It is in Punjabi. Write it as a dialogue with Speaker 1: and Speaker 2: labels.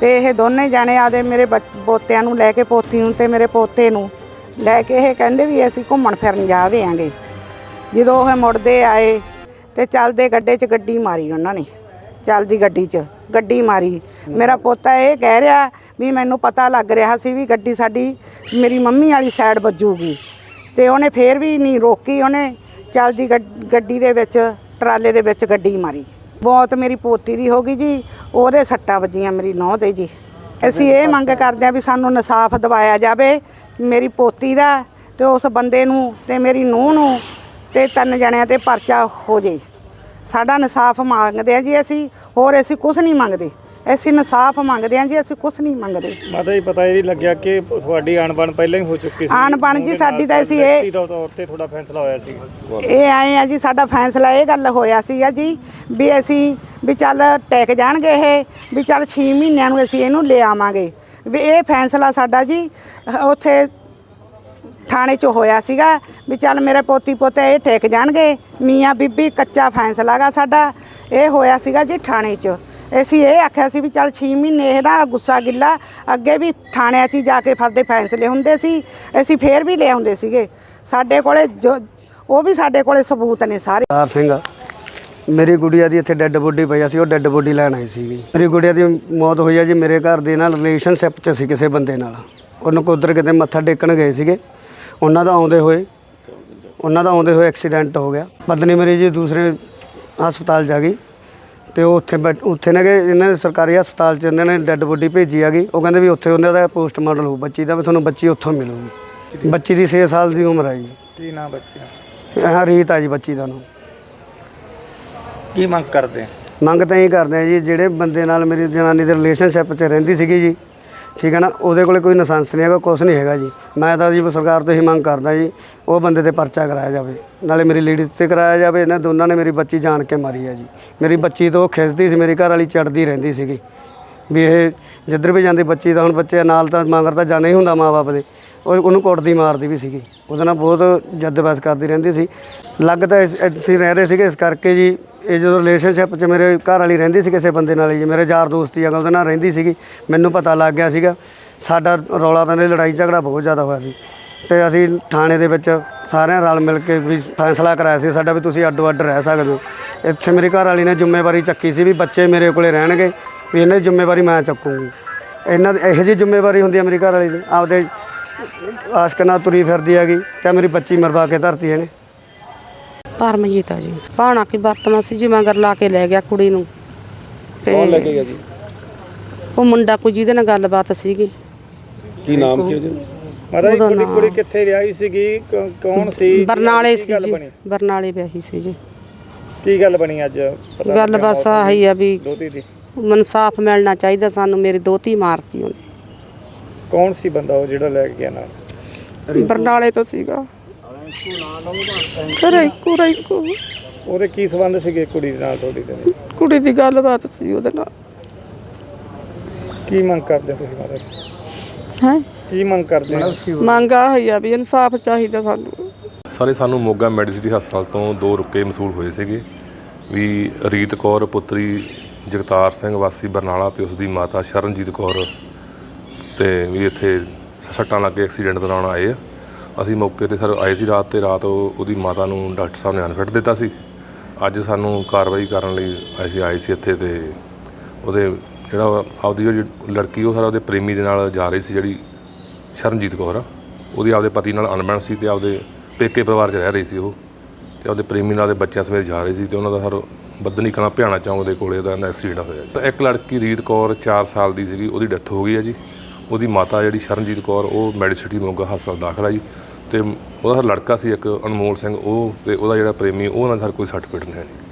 Speaker 1: ਤੇ ਇਹ ਦੋਨੇ ਜਾਣੇ ਆਦੇ ਮੇਰੇ ਬੱਚ- ਪੋਤਿਆਂ ਨੂੰ ਲੈ ਕੇ ਪੋਤੀ ਨੂੰ ਤੇ ਮੇਰੇ ਪੋਤੇ ਨੂੰ ਲੈ ਕੇ ਇਹ ਕਹਿੰਦੇ ਵੀ ਅਸੀਂ ਘੁੰਮਣ ਫਿਰਨ ਜਾ ਰਹੇ ਆਂਗੇ। ਜਦੋਂ ਉਹ ਮੁੜਦੇ ਆਏ ਤੇ ਚੱਲਦੇ ਗੱਡੇ 'ਚ ਗੱਡੀ ਮਾਰੀ ਉਹਨਾਂ ਨੇ, ਚੱਲਦੀ ਗੱਡੀ 'ਚ ਗੱਡੀ ਮਾਰੀ। ਮੇਰਾ ਪੋਤਾ ਇਹ ਕਹਿ ਰਿਹਾ ਵੀ ਮੈਨੂੰ ਪਤਾ ਲੱਗ ਰਿਹਾ ਸੀ ਵੀ ਗੱਡੀ ਸਾਡੀ, ਮੇਰੀ ਮੰਮੀ ਵਾਲੀ ਸਾਈਡ ਵੱਜੂਗੀ। ਤੇ ਉਹਨੇ ਫੇਰ ਵੀ ਨਹੀਂ ਰੋਕੀ, ਉਹਨੇ ਚੱਲਦੀ ਗੱਡ- ਗੱਡੀ ਦੇ ਵਿੱਚ, ਟਰਾਲੇ ਦੇ ਵਿੱਚ ਗੱਡੀ ਮਾਰੀ। ਬਹੁਤ ਮੇਰੀ ਪੋਤੀ ਦੀ ਹੋ ਗਈ ਜੀ। ਉਹਦੇ ਸੱਟਾਂ ਵੱਜੀਆਂ ਮੇਰੀ ਨੌਂ ਤੇ ਜੀ। ਅਸੀਂ ਇਹ ਮੰਗ ਕਰਦੇ ਆ ਵੀ ਸਾਨੂੰ ਇਨਸਾਫ ਦਿਵਾਇਆ ਜਾਵੇ, ਮੇਰੀ ਪੋਤੀ ਦਾ ਤੇ ਉਸ ਬੰਦੇ ਨੂੰ ਤੇ ਮੇਰੀ ਨੂੰਹ ਨੂੰ ਤੇ ਤਿੰਨ ਜਣਿਆਂ ਤੇ ਪਰਚਾ ਹੋ ਜੇ। ਸਾਡਾ ਇਨਸਾਫ ਮੰਗਦੇ ਆ ਜੀ ਅਸੀਂ, ਹੋਰ ਅਸੀਂ ਕੁਝ ਨਹੀਂ ਮੰਗਦੇ। ਅਸੀਂ ਇਨਸਾਫ ਮੰਗਦੇ ਆ ਜੀ ਅਸੀਂ ਕੁਝ ਨਹੀਂ ਮੰਗਦੇ।
Speaker 2: ਮਾਤਾ ਜੀ ਪਤਾ ਇਹ ਨਹੀਂ ਲੱਗਿਆ ਕਿ ਤੁਹਾਡੀ ਅਣਬਣ ਪਹਿਲਾਂ ਹੀ ਹੋ ਚੁੱਕੀ ਸੀ।
Speaker 1: ਅਣਬਣ ਜੀ ਸਾਡੀ ਤਾਂ ਅਸੀਂ ਇਹ-
Speaker 2: ਵਿਅਕਤੀ ਦੇ ਤੌਰ ਤੇ ਤੁਹਾਡਾ ਫੈਸਲਾ ਹੋਇਆ ਸੀ।
Speaker 1: ਇਹ ਆਏ ਆ ਜੀ ਸਾਡਾ ਫੈਸਲਾ ਇਹ ਗੱਲ ਹੋਇਆ ਸੀਗਾ ਜੀ ਵੀ ਅਸੀਂ ਵੀ ਚੱਲ ਟੈਕ ਜਾਣਗੇ ਇਹ ਵੀ ਚੱਲ 6 ਮਹੀਨਿਆਂ ਨੂੰ ਅਸੀਂ ਇਹਨੂੰ ਲੈ ਆਵਾਂਗੇ। ਵੀ ਇਹ ਫੈਸਲਾ ਸਾਡਾ ਜੀ ਅਹ ਉੱਥੇ ਥਾਣੇ 'ਚ ਹੋਇਆ ਸੀਗਾ ਵੀ ਚੱਲ ਮੇਰੇ ਪੋਤੀ ਪੋਤੇ ਇਹ ਟੇਕ ਜਾਣਗੇ ਮੀਆਂ ਬੀਬੀ ਕੱਚਾ ਫੈਸਲਾਗਾ ਸਾਡਾ। ਇਹ ਹੋਇਆ ਸੀਗਾ ਜੀ ਥਾਣੇ 'ਚ। ਅਸੀਂ ਇਹ ਆਖਿਆ ਸੀ ਵੀ ਚੱਲ 6 ਮਹੀਨੇ ਇਹ ਨਾ ਗੁੱਸਾ ਗਿੱਲਾ, ਅੱਗੇ ਵੀ ਥਾਣਿਆਂ 'ਚ ਹੀ ਜਾ ਕੇ ਫਰਦੇ ਫੈਸਲੇ ਹੁੰਦੇ ਸੀ, ਅਸੀਂ ਫੇਰ ਵੀ ਲੈ ਆਉਂਦੇ ਸੀਗੇ। ਸਾਡੇ ਕੋਲੇ ਜੋ, ਉਹ ਵੀ ਸਾਡੇ ਕੋਲੇ ਸਬੂਤ ਨੇ ਸਾਰੇ।
Speaker 3: ਤਾਰ ਸਿੰਘ, ਮੇਰੀ ਗੁੜੀਆ ਦੀ ਇੱਥੇ ਡੈੱਡ ਬੋਡੀ ਪਈ ਆ ਸੀ ਉਹ ਡੈੱਡ ਬੋਡੀ ਲੈਣ ਆਈ ਸੀਗੀ। ਮੇਰੀ ਗੁੜੀਆ ਦੀ ਮੌਤ ਹੋਈ ਆ ਜੀ, ਮੇਰੇ ਘਰ ਦੇ ਨਾਲ ਰਿਲੇਸ਼ਨਸ਼ਿਪ 'ਚ ਸੀ ਕਿਸੇ ਬੰਦੇ ਨਾਲ। ਉਹਨੂੰ ਕੁਦਰ ਕਿਤੇ ਮੱਥਾ ਟੇਕਣ ਗਏ ਸੀਗੇ। ਉਹਨਾਂ ਦਾ ਆਉਂਦੇ ਹੋਏ, ਉਹਨਾਂ ਦਾ ਆਉਂਦੇ ਹੋਏ ਐਕਸੀਡੈਂਟ ਹੋ ਗਿਆ। ਪਤਨੀ ਮੇਰੀ ਜੀ ਦੂਸਰੇ ਹਸਪਤਾਲ ਜਾ ਗਈ। ਤੇ ਉਹ ਉੱਥੇ ਬੈਠ- ਉੱਥੇ ਨੇ ਕਿ ਇਹਨਾਂ ਦੇ ਸਰਕਾਰੀ ਹਸਪਤਾਲ 'ਚ ਇਹਨਾਂ ਨੇ ਡੈੱਡ ਬੋਡੀ ਭੇਜੀ ਆ ਗਈ ਉਹ ਕਹਿੰਦੇ ਵੀ ਉੱਥੇ ਉਹਨਾਂ ਦਾ ਪੋਸਟਮਾਰਟਮ ਹੋਊ ਬੱਚੀ ਦਾ ਵੀ ਤੁਹਾਨੂੰ ਬੱਚੀ ਉੱਥੋਂ ਮਿਲੂਗੀ। ਬੱਚੀ ਦੀ 6 ਸਾਲ ਦੀ ਉਮਰ ਹੈ ਜੀ।
Speaker 2: ਕੀ ਨਾ ਬੱਚਿਆਂ
Speaker 3: ਹਾਂ ਰੀਤ ਆ ਜੀ ਬੱਚੀ ਦਾ ਨੂੰ
Speaker 2: ਕੀ ਮੰਗ ਕਰਦੇ?
Speaker 3: ਮੰਗ ਤਾਂ ਇਹ ਕਰਦੇ ਆ ਜੀ ਜਿਹੜੇ ਬੰਦੇ ਨਾਲ ਮੇਰੀ ਜਨਾਨੀ ਦੇ ਰਿਲੇਸ਼ਨਸ਼ਿਪ 'ਚ ਰਹਿੰਦੀ ਸੀਗੀ ਜੀ ਠੀਕ ਹੈ ਨਾ? ਉਹਦੇ ਕੋਲੇ ਕੋਈ ਲਾਇਸੈਂਸ ਨਹੀਂ ਹੈਗਾ, ਕੁਛ ਨਹੀਂ ਹੈਗਾ ਜੀ। ਮੈਂ ਤਾਂ ਜੀ ਸਰਕਾਰ ਤੋਂ ਹੀ ਮੰਗ ਕਰਦਾ ਜੀ, ਉਹ ਬੰਦੇ ਤੇ ਪਰਚਾ ਕਰਾਇਆ ਜਾਵੇ। ਨਾਲੇ ਮੇਰੀ ਲੇਡੀਜ਼ ਤੇ ਕਰਾਇਆ ਜਾਵੇ, ਇਹਨਾਂ ਦੋਨਾਂ ਨੇ ਮੇਰੀ ਬੱਚੀ ਜਾਣ ਕੇ ਮਾਰੀ ਹੈ ਜੀ। ਮੇਰੀ ਬੱਚੀ ਤੋਂ ਉਹ ਖਿੱਚਦੀ ਸੀ, ਮੇਰੀ ਘਰ ਵਾਲੀ ਚੜਦੀ ਰਹਿੰਦੀ ਸੀਗੀ। ਵੀ ਇਹ ਜਿੱਧਰ ਵੀ ਜਾਂਦੀ ਬੱਚੀ ਦਾ ਹੁਣ ਬੱਚੇ ਨਾਲ ਤਾਂ ਮਗਰ ਤਾਂ ਜਾਣਾ ਹੀ ਹੁੰਦਾ ਮਾਪੇ ਦੇ। ਉਹ ਉਹਨੂੰ ਕੁੱਟਦੀ ਮਾਰਦੀ ਵੀ ਸੀਗੀ। ਉਹਦੇ ਨਾਲ ਬਹੁਤ ਜੱਦਬਹਿਸ ਕਰਦੀ ਰਹਿੰਦੀ ਸੀ। ਲੱਗ ਤਾਂ ਇਸ- ਅਸੀਂ ਰਹਿ ਰਹੇ ਸੀਗੇ, ਇਸ ਕਰਕੇ ਜੀ ਇਹ ਜਦੋਂ ਰਿਲੇਸ਼ਨਸ਼ਿਪ 'ਚ ਮੇਰੇ ਘਰ ਵਾਲੀ ਰਹਿੰਦੀ ਸੀ ਕਿਸੇ ਬੰਦੇ ਨਾਲ ਜੀ ਮੇਰੇ ਯਾਰ ਦੋਸਤੀ ਆ ਉਹਦੇ ਨਾਲ ਰਹਿੰਦੀ ਸੀਗੀ, ਮੈਨੂੰ ਪਤਾ ਲੱਗ ਗਿਆ ਸੀਗਾ, ਸਾਡਾ ਰੌਲਾ ਪੈਂਦੇ ਲੜਾਈ ਝਗੜਾ ਬਹੁਤ ਜ਼ਿਆਦਾ ਹੋਇਆ ਸੀ। ਤੇ ਅਸੀਂ ਥਾਣੇ ਦੇ ਵਿੱਚ ਸਾਰਿਆਂ ਰਲ ਮਿਲ ਕੇ ਵੀ ਫੈਸਲਾ ਕਰਾਇਆ ਸੀ, ਸਾਡਾ ਵੀ ਤੁਸੀਂ ਅੱਡੋ ਅੱਡ ਰਹਿ ਸਕਦੇ ਹੋ। ਇੱਥੇ ਮੇਰੀ ਘਰ ਵਾਲੀ ਨੇ ਜ਼ਿੰਮੇਵਾਰੀ ਚੱਕੀ ਸੀ ਵੀ ਬੱਚੇ ਮੇਰੇ ਕੋਲੇ ਰਹਿਣਗੇ, ਵੀ ਇਹਨਾਂ ਦੀ ਜ਼ਿੰਮੇਵਾਰੀ ਮੈਂ ਚੱਕੂੰਗੀ। ਇਹਨਾਂ ਦੀ ਇਹੋ ਜਿਹੀ ਜ਼ਿੰਮੇਵਾਰੀ ਹੁੰਦੀ ਹੈ ਮੇਰੀ ਘਰ ਵਾਲੀ ਦੀ, ਆਪਦੇ ਆਸ਼ਕ ਤੁਰੀ ਫਿਰਦੀ ਹੈਗੀ ਤੇ ਮੇਰੀ ਬੱਚੀ ਮਰਵਾ ਕੇ ਧਰਤੀ ਇਹਨੇ?
Speaker 4: ਪਰਮਜੀਤ ਆ ਜੀ। ਪਾਉਣਾ ਕੀ ਵਰਤਣਾ ਸੀ ਜੀ ਮਗਰ ਲਾ ਕੇ ਲੈ ਗਿਆ ਕੁੜੀ ਨੂੰ। ਤੇ
Speaker 5: ਕੌਣ ਲੈ ਕੇ ਗਿਆ ਜੀ?
Speaker 4: ਉਹ ਮੁੰਡਾ ਕੋਈ ਜਿਹਦੇ ਨਾਲ ਗੱਲਬਾਤ ਸੀਗੀ।
Speaker 5: ਕੀ ਨਾਮ ਕੀ ਉਹਦੇ?
Speaker 2: ਮਾਤਾ ਜੀ
Speaker 4: ਉਹਦਾ ਨਾਂ-
Speaker 2: ਕੁੜੀ ਕਿੱਥੇ ਵਿਆਹੀ ਸੀਗੀ? ਕ- ਕੌਣ ਸੀ?
Speaker 4: ਬਰਨਾਲੇ
Speaker 2: ਕੀ
Speaker 4: ਸੀ
Speaker 2: ਗੱਲ
Speaker 4: ਜੀ।
Speaker 2: ਬਣੀ?
Speaker 4: ਬਰਨਾਲੇ ਵਿਆਹੀ ਸੀ ਜੀ।
Speaker 2: ਕੀ ਗੱਲ ਬਣੀ ਅੱਜ? ਪਤਾ
Speaker 4: ਗੱਲ
Speaker 2: ਲੱਗਿਆ
Speaker 4: ਬਸ
Speaker 2: ਮੌਤ
Speaker 4: ਆਹੀ ਆ ਵੀ
Speaker 2: ਦੋਤੀ ਦੀ।
Speaker 4: ਇਨਸਾਫ ਮਿਲਣਾ ਚਾਹੀਦਾ ਸਾਨੂੰ ਮੇਰੀ ਦੋਤੀ ਮਾਰਤੀ ਉਹਨੇ।
Speaker 2: ਕੌਣ ਸੀ ਬੰਦਾ ਉਹ ਜਿਹੜਾ ਲੈ ਕੇ ਗਿਆ ਨਾਲ?
Speaker 4: ਬਰਨਾਲੇ ਤੋਂ ਸੀਗਾ। ਘਰੇ ਇੱਕੋ ਇੱਕੋ
Speaker 2: ਉਹਦੇ ਕੀ ਸੰਬੰਧ ਸੀਗੇ ਕੁੜੀ ਦੇ ਨਾਲ ਤੁਹਾਡੀ ਦੇ
Speaker 4: ਕੁੜੀ ਦੀ ਗੱਲਬਾਤ ਸੀ ਉਹਦੇ ਨਾਲ।
Speaker 2: ਕੀ ਮੰਗ ਕਰਦੇ ਤੁਸੀਂ ਮਾਤਾ
Speaker 4: ਹੈ?
Speaker 2: ਕੀ ਮੰਗ ਕਰਦੇ ਹੋ?
Speaker 4: ਮੰਗ ਆ ਵੀ ਇਨਸਾਫ ਚਾਹੀਦਾ ਸਾਨੂੰ।
Speaker 6: ਸਾਰੇ ਸਾਨੂੰ ਮੋਗਾ ਮੈਡੀਸਿਟੀ ਹਸਪਤਾਲ ਤੋਂ ਦੋ ਰੁਕੇ ਮਸੂਲ ਹੋਏ ਸੀਗੇ। ਵੀ ਰੀਤ ਕੌਰ ਪੁੱਤਰੀ ਜਗਤਾਰ ਸਿੰਘ ਵਾਸੀ ਬਰਨਾਲਾ ਤੇ ਉਸ ਦੀ ਮਾਤਾ ਸ਼ਰਨਜੀਤ ਕੌਰ ਤੇ ਵੀ ਇੱਥੇ ਸੱਟਾਂ ਲੱਗੇ ਐਕਸੀਡੈਂਟ ਦੌਰਾਨ ਆਏ ਆ। ਅਸੀਂ ਮੌਕੇ ਤੇ ਸਰ ਆਏ ਸੀ ਰਾਤ ਤੇ, ਰਾਤ ਉਹ- ਉਹਦੀ ਮਾਤਾ ਨੂੰ ਡਾਕਟਰ ਸਾਹਿਬ ਨੇ ਅਨਫਿਟ ਦਿੱਤਾ ਸੀ। ਅੱਜ ਸਾਨੂੰ ਕਾਰਵਾਈ ਕਰਨ ਲਈ ਅਸੀਂ ਆਏ ਸੀ ਇੱਥੇ ਤੇ ਉਹਦੇ ਜਿਹੜਾ ਆਪਦੀ ਜਿਹੜੀ ਲੜਕੀ, ਉਹ ਸਰ ਉਹਦੇ ਪ੍ਰੇਮੀ ਦੇ ਨਾਲ ਜਾ ਰਹੀ ਸੀ ਜਿਹੜੀ ਸ਼ਰਨਜੀਤ ਕੌਰ। ਉਹਦੀ ਆਪਦੇ ਪਤੀ ਨਾਲ ਅਣਬਣ ਸੀ ਤੇ ਆਪਦੇ ਪੇਕੇ ਪਰਿਵਾਰ 'ਚ ਰਹਿ ਰਹੀ ਸੀ ਉਹ। ਤੇ ਆਪਦੇ ਪ੍ਰੇਮੀ ਨਾਲ ਦੇ ਬੱਚਿਆਂ ਸਮੇਤ ਜਾ ਰਹੀ ਸੀ ਤੇ ਉਹਨਾਂ ਦਾ ਸਰ ਬੱਦਨੀ ਕਲਾਂ ਭਿਆਣਾ ਚੌਂਕ ਦੇ ਕੋਲੇ ਦਾ ਐਕਸੀਡੈਂਟ ਹੋਇਆ ਤਾਂ ਇੱਕ ਲੜਕੀ ਰੀਤ ਕੌਰ 4 ਸਾਲ ਦੀ ਸੀਗੀ, ਉਹਦੀ ਡੈਥ ਹੋ ਗਈ ਹੈ ਜੀ। ਉਹਦੀ ਮਾਤਾ ਜਿਹੜੀ ਸ਼ਰਨਜੀਤ ਕੌਰ, ਉਹ ਮੈਡੀਸਿਟੀ ਮੋਗਾ ਹਸਪਤਾਲ ਦਾਖਲ ਆ ਜੀ। ਤੇ ਉਹਦਾ ਲੜਕਾ ਸੀ ਇੱਕ ਅਨਮੋਲ ਸਿੰਘ, ਉਹ ਤੇ ਉਹਦਾ ਜਿਹੜਾ ਪ੍ਰੇਮੀ ਉਹਨਾਂ ਨਾਲ ਸਰ ਕੋਈ ਸਰਟੀਫਿਕੇਟ ਨਹੀਂ ਹੈ। ਜੀ